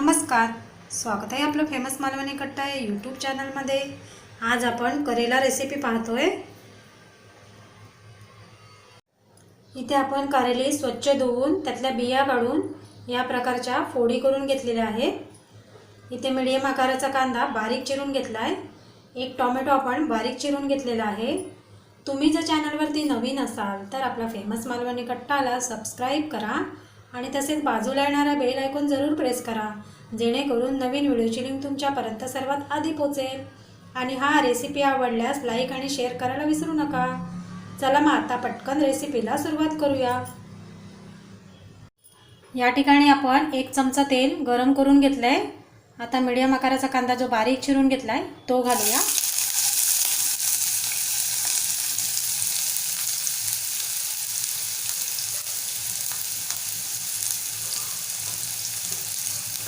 नमस्कार. स्वागत आहे आपलं फेमस मालवणी कट्टा आहे यूट्यूब चॅनलमध्ये आज आपण करेला रेसिपी पाहतोय. इथे आपण करेले स्वच्छ धुवून त्यातल्या बिया काढून या प्रकारच्या फोडी करून घेतलेल्या आहेत. इथे मिडियम आकाराचा कांदा बारीक चिरून घेतला आहे एक टॉमॅटो आपण बारीक चिरून घेतलेला आहे. तुम्ही जर चॅनलवरती नवीन असाल तर आपला फेमस मालवणी कट्टाला सबस्क्राईब करा. आणि तसेच बाजूला येणारा बेल ऐकून जरूर प्रेस करा जेणेकरून नवीन व्हिडिओची लिंक तुमच्यापर्यंत सर्वात आधी पोचेल. आणि हा रेसिपी आवडल्यास लाईक आणि शेअर करायला विसरू नका. चला मग आता पटकन रेसिपीला सुरुवात करूया. या ठिकाणी आपण एक चमचा तेल गरम करून घेतलं आहे आता मीडियम आकाराचा कांदा जो बारीक चिरून घेतला आहे तो घालूया.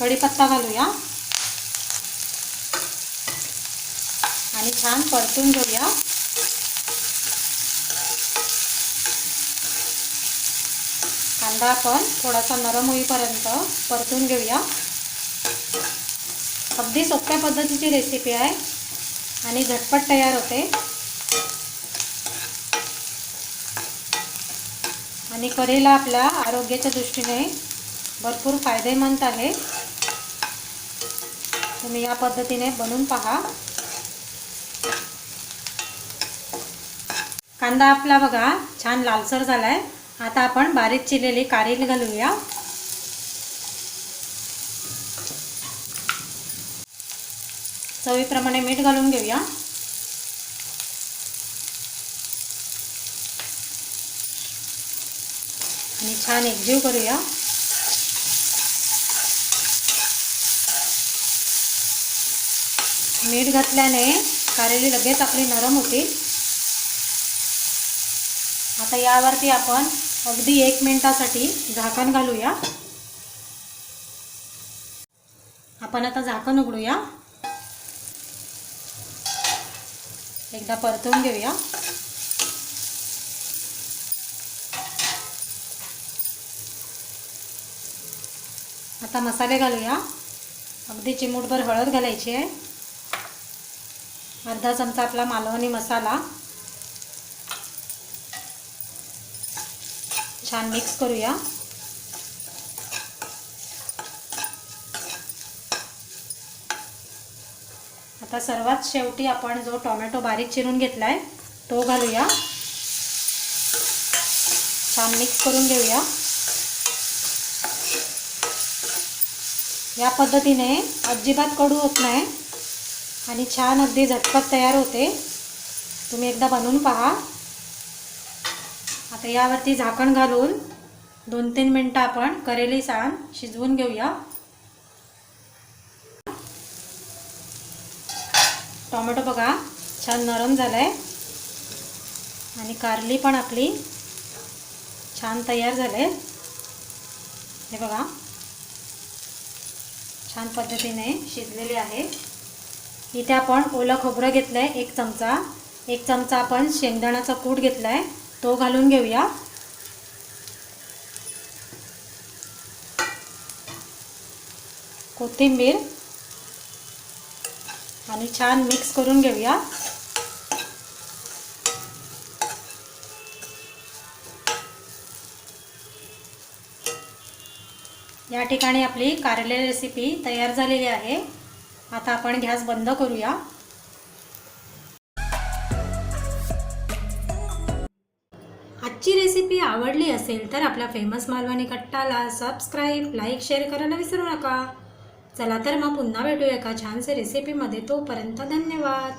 कढीपत्ता घालूया. आणि छान परतून घेऊया. कांदा आपण थोडासा नरम होईपर्यंत परतून घेऊया. अगदी सोप्या पद्धतीची रेसिपी आहे आणि झटपट तयार होते. आणि करेला आपल्या आरोग्याच्या दृष्टीने भरपूर फायदेमंद आहे. तुम्ही या पद्धतीने बनवून पहा. कांदा आपला बघा छान लालसर झालाय. आता आपण बारीक चिरलेली कारेल घालूया. चवीप्रमाणे मीठ घालून घेऊया. आणि छान एकजीव करूया. मीठ घातल्याने कारेली लगेच आपली नरम होतील. आता यावरती आपण अगदी एक मिनिटासाठी झाकण घालूया. आपण आता झाकण उघडूया. एकदा परतवून घेऊया. आता मसाले घालूया. अगदी चिमूटभर हळद घालायची आहे. अर्धा चमचा आपला मालवणी मसाला. छान मिक्स करूया. आता सर्वात शेवटी आपण जो टोमॅटो बारीक चिरून घेतला आहे तो घालूया. छान मिक्स करून घेऊया. या पद्धतीने अजिबात कडू होत नाही. आणि छान अगदी झटपट तयार होते. तुम्ही एकदा बनवून पहा. आता यावरती झाकण घालून दोन तीन मिनटं आपण करेली साण शिजवून घेऊया. टोमॅटो बघा छान नरम झाला आहे आणि कारली पण आपली छान तयार झाले. हे बघा छान पद्धतीने शिजलेली आहे. इथे आपण ओलं खोबरं घेतलं आहे एक चमचा. एक चमचा आपण शेंगदाण्याचा कूट घेतला आहे तो घालून घेऊया. कोथिंबीर. आणि छान मिक्स करून घेऊया. या ठिकाणी आपली कारले रेसिपी तयार झालेली आहे. आता आपण गॅस बंद करूया. आजची रेसिपी आवडली असेल तर आपल्या फेमस मालवणी कट्टाला सबस्क्राईब लाईक शेअर करायला विसरू नका. चला तर मग पुन्हा भेटूया एका छानसे रेसिपीमध्ये तोपर्यंत धन्यवाद.